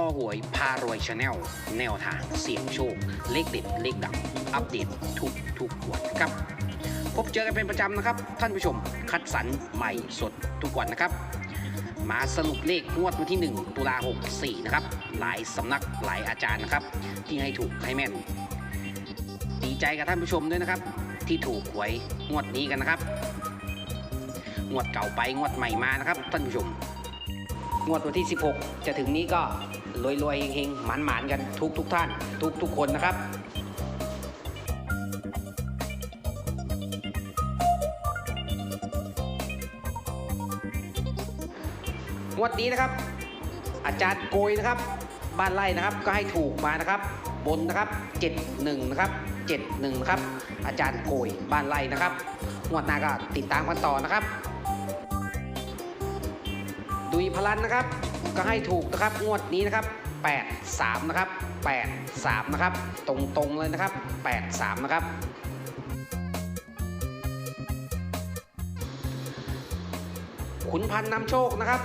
อหวยพารวยชาแนลแนวทางเสี่ยงโชค เลขเด็ดเลขดังอัปเดตทุกทุกวันครับ พบเจอกันเป็นประจำนะครับ ท่านผู้ชมคัดสรรใหม่สดทุกวันนะครับ มาสรุปเลขงวดวันที่ 1 ตุลา64 นะครับ หลายสำนักหลายอาจารย์นะครับ ที่ให้ถูกให้แม่น ดีใจกับท่านผู้ชมด้วยนะครับ ที่ถูกหวยงวดนี้กันนะครับงวดเก่าไปงวดใหม่มานะครับท่านผู้ชม งวดวันที่ 16 จะถึงนี้ก็รวยๆเฮงๆหมานๆกันทุกทุกท่าน ทุกทุกคนนะครับงวดนี้นะครับ อาจารย์โกยนะครับ บ้านไร่นะครับก็ให้ถูกมานะครับ บนนะครับ 71 นะครับ 71 นะครับ อาจารย์โกยบ้านไร่นะครับงวดหน้าก็ติดตามกันต่อนะครับ ดุยพลันนะครับ ก็ให้ถูกนะครับงวดนี้นะครับ 83 นะครับ 83 นะครับ ตรงๆเลยนะครับ 83 นะครับขุนพันธ์นำโชคนะครับ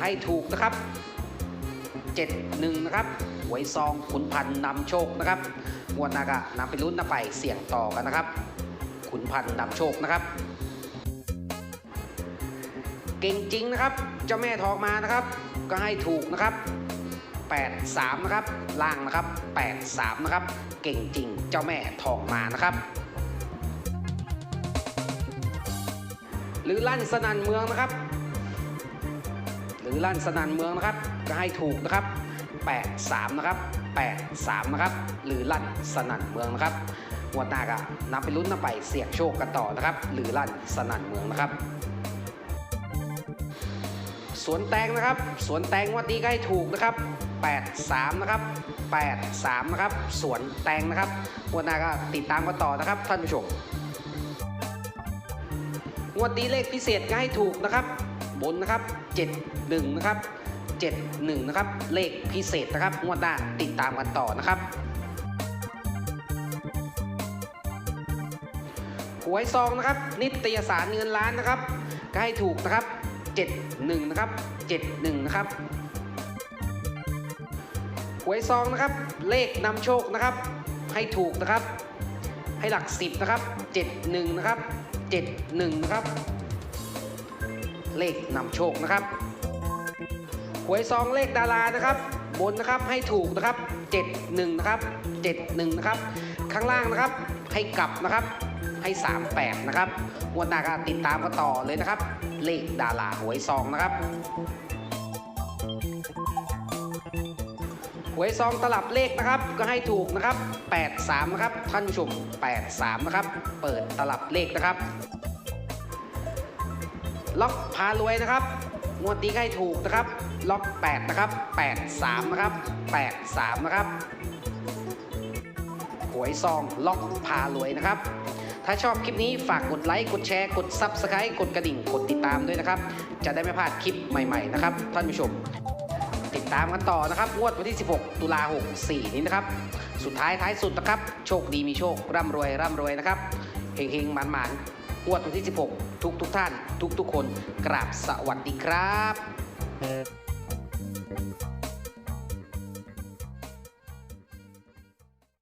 ให้ถูกนะครับ 71 นะครับหวยซองขุนพันธ์นำโชคนะครับงวดหน้าก็นำไปลุ้นนำไปเสี่ยงต่อกันนะครับ ขุนพันธ์นำโชคนะครับ เก่งจริงนะครับ เจ้าแม่ทองมานะครับ ก็ให้ถูกนะครับ 83 นะครับ ล่างนะครับ 83 นะครับ เก่งจริง เจ้าแม่ทองมานะครับ หรือลั่นสนันเมืองนะครับ หรือลั่นสนันเมืองนะครับ ก็ให้ถูกนะครับ 83 นะครับ 83 นะครับ หรือลั่นสนันเมืองนะครับงวหน้าก็นำไปลุ้นนำไปเสี่ยงโชคกันต่อนะครับ หรือลั่นสนันเมืองนะครับ สวนแตงนะครับ สวนแตงวันนี้ก็ให้ถูกนะครับ 83 นะครับ 83 นะครับ สวนแตงนะครับงวันหน้าก็ติดตามกันต่อนะครับ ท่านผู้ชมงวดนี้เลขพิเศษก็ให้ถูกนะครับ บนนะครับ 71 นะครับ 71 นะครับ เลขพิเศษนะครับ งวดหน้าติดตามกันต่อนะครับหวยซองนะครับ นิตยสารเงินล้านนะครับ ก็ให้ถูกนะครับ 71นะครับ71นะครับหวยซองนะครับ เลขนำโชคนะครับ ให้ถูกนะครับ ให้หลัก 10นะครับ71นะครับ71นะครับเลขนำโชคนะครับหวยซองเลขดารานะครับ บนนะครับให้ถูกนะครับ 71นะครับ71นะครับข้างล่างนะครับให้กลับนะครับ ให้ 38 นะครับงวันหน้าก็ติดตามกันต่อเลยนะครับ เลขดาราหวยซองนะครับหวยซองตลับเลขนะครับก็ให้ถูกนะครับ 83 นะครับ ท่านผู้ชม 83 นะครับ เปิดตลับเลขนะครับ ล็อกพารวยนะครับงวดนี้ให้ถูกนะครับ ล็อก 8 นะครับ 83 นะครับ 83 นะครับ หวยซองล็อกพารวยนะครับ ถ้าชอบคลิปนี้ฝากกดไลค์กดแชร์กด Subscribe กดกระดิ่งกดติดตามด้วยนะครับ จะได้ไม่พลาดคลิปใหม่ ๆ นะครับ ท่านผู้ชม ติดตามกันต่อนะครับงวดวันที่ 16 ตุลา64 นี้นะครับ สุดท้ายท้ายสุดนะครับ โชคดีมีโชค ร่ำรวยร่ำรวยนะครับเฮงๆหมันๆงวดวันที่ 16 ทุกทุกๆท่าน ทุกทุกๆคนกราบสวัสดีครับ